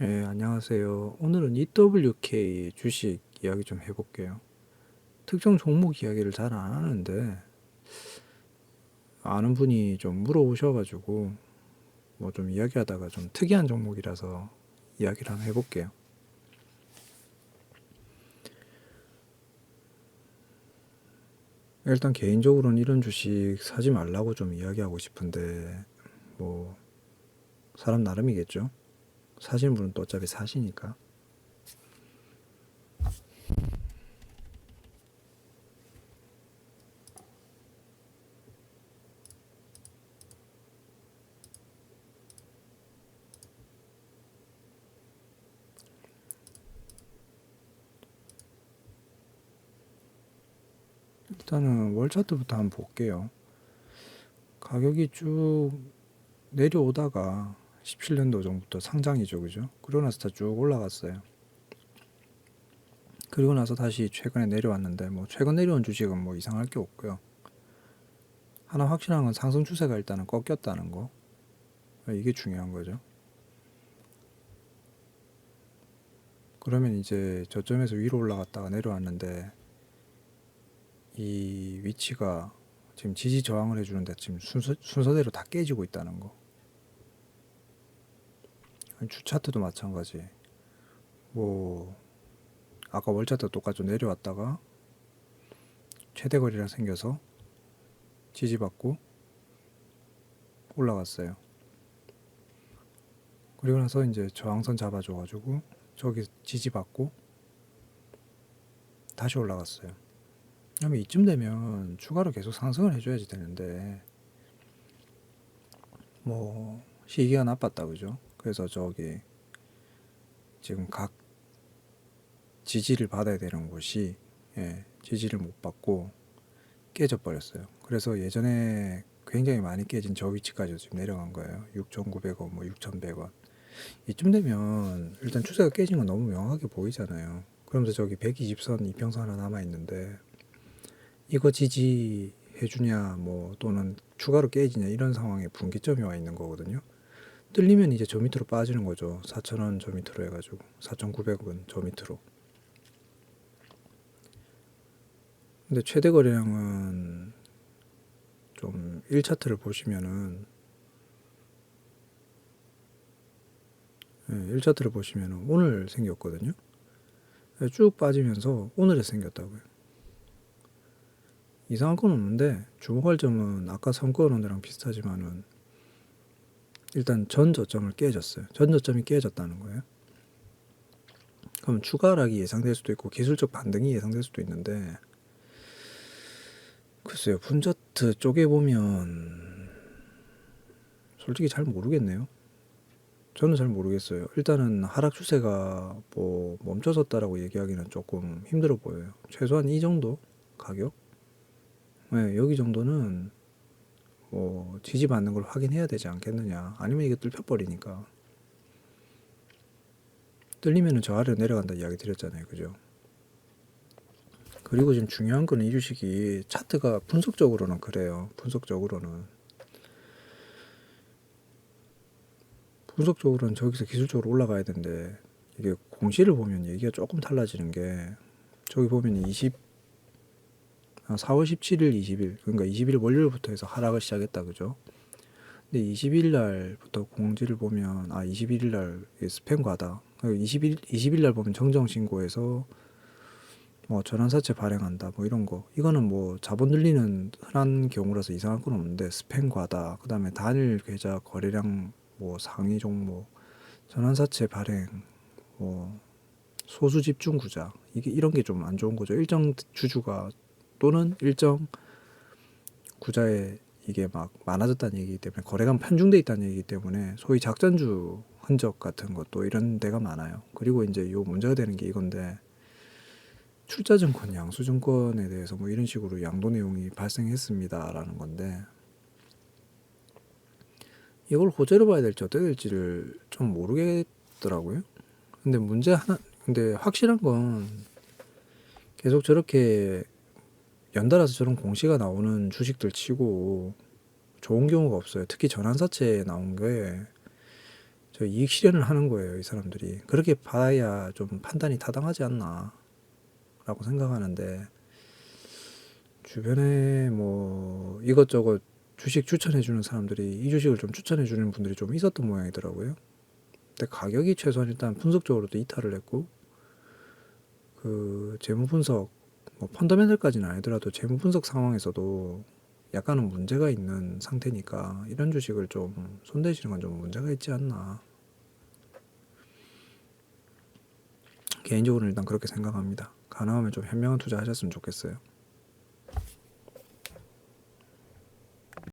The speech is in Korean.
예, 안녕하세요. 오늘은 EWK 주식 이야기 좀 해볼게요. 특정 종목 이야기를 잘 안 하는데, 아는 분이 좀 물어보셔가지고, 뭐 좀 이야기하다가 좀 특이한 종목이라서 이야기를 한번 해볼게요. 일단 개인적으로는 이런 주식 사지 말라고 좀 이야기하고 싶은데, 뭐, 사람 나름이겠죠? 사시는 분은 또 어차피 사시니까. 일단은 월 차트부터 한번 볼게요. 가격이 쭉 내려오다가 17년도 정부터 상장이죠, 그죠? 그러고 나서 다 쭉 올라갔어요. 그리고 나서 다시 최근에 내려왔는데 뭐 최근 내려온 주식은 뭐 이상할 게 없고요. 하나 확실한 건 상승 추세가 일단은 꺾였다는 거. 이게 중요한 거죠. 그러면 이제 저점에서 위로 올라갔다가 내려왔는데 이 위치가 지금 지지 저항을 해주는데 지금 순서, 순서대로 다 깨지고 있다는 거. 주차트도 마찬가지. 뭐 아까 월차트 똑같죠. 내려왔다가 최대 거리가 생겨서 지지받고 올라갔어요. 그리고 나서 이제 저항선 잡아줘가지고 저기 지지받고 다시 올라갔어요. 그러면 이쯤 되면 추가로 계속 상승을 해줘야지 되는데 뭐 시기가 나빴다 그죠? 그래서 저기 지금 각 지지를 받아야 되는 곳이 예, 지지를 못 받고 깨져 버렸어요. 그래서 예전에 굉장히 많이 깨진 저 위치까지 지금 내려간 거예요. 6,900원, 뭐 6,100원. 이쯤 되면 일단 추세가 깨진 건 너무 명확하게 보이잖아요. 그러면서 저기 120선 이평선 하나 남아 있는데 이거 지지해 주냐 뭐 또는 추가로 깨지냐 이런 상황에 분기점이 와 있는 거거든요. 뚫리면 이제 저 밑으로 빠지는 거죠. 4,000원 저 밑으로 해가지고 4,900원 저 밑으로. 근데 최대 거래량은 좀 1차트를 보시면은 예, 1차트를 보시면은 오늘 생겼거든요. 예, 쭉 빠지면서 오늘에 생겼다고요. 이상한 건 없는데 주목할 점은 아까 선거론이랑 비슷하지만은 일단 전 저점을 깨졌어요. 전 저점이 깨졌다는 거예요. 그럼 추가 하락이 예상될 수도 있고 기술적 반등이 예상될 수도 있는데 글쎄요 분저트 쪽에 보면 솔직히 잘 모르겠네요. 저는 잘 모르겠어요. 일단은 하락 추세가 뭐 멈춰섰다라고 얘기하기는 조금 힘들어 보여요. 최소한 이 정도 가격? 네, 여기 정도는 뭐 지지받는 걸 확인해야 되지 않겠느냐. 아니면 이게 뚫혀버리니까. 뚫리면은 저 아래로 내려간다 이야기 드렸잖아요. 그죠? 그리고 지금 중요한 거는 이 주식이 차트가 분석적으로는 그래요. 분석적으로는. 분석적으로는 저기서 기술적으로 올라가야 되는데 이게 공시를 보면 얘기가 조금 달라지는 게 저기 보면 20 4월 17일, 20일. 그러니까 20일 월요일부터 해서 하락을 시작했다 그죠? 근데 20일 날부터 공지를 보면 아 21일 날 스팸 과다. 20일 20일 날 보면 정정 신고해서 뭐 전환사채 발행한다 뭐 이런 거. 이거는 뭐 자본 늘리는 흔한 경우라서 이상할 건 없는데 스팸 과다. 그다음에 단일 계좌 거래량 뭐 상위 종목 전환사채 발행 뭐 소수 집중 구자. 이게 이런 게 좀 안 좋은 거죠. 일정 주주가 또는 일정 구자에 이게 막 많아졌다는 얘기이기 때문에 거래가 편중돼 있다는 얘기이기 때문에 소위 작전주 흔적 같은 것도 이런 데가 많아요. 그리고 이제 요 문제가 되는 게 이건데 출자증권, 양수증권에 대해서 뭐 이런 식으로 양도 내용이 발생했습니다라는 건데 이걸 호재로 봐야 될지 어떻게 될지를 좀 모르겠더라고요. 근데 문제 하나, 근데 확실한 건 계속 저렇게 연달아서 저런 공시가 나오는 주식들 치고 좋은 경우가 없어요. 특히 전환사채에 나온 게 저 이익 실현을 하는 거예요, 이 사람들이. 그렇게 봐야 좀 판단이 타당하지 않나라고 생각하는데 주변에 뭐 이것저것 주식 추천해 주는 사람들이 이 주식을 좀 추천해 주는 분들이 좀 있었던 모양이더라고요. 근데 가격이 최소한 일단 분석적으로도 이탈을 했고 그 재무 분석 뭐 펀더멘털까지는 아니더라도 재무 분석 상황에서도 약간은 문제가 있는 상태니까 이런 주식을 좀 손대시는 건 좀 문제가 있지 않나. 개인적으로는 일단 그렇게 생각합니다. 가능하면 좀 현명한 투자하셨으면 좋겠어요.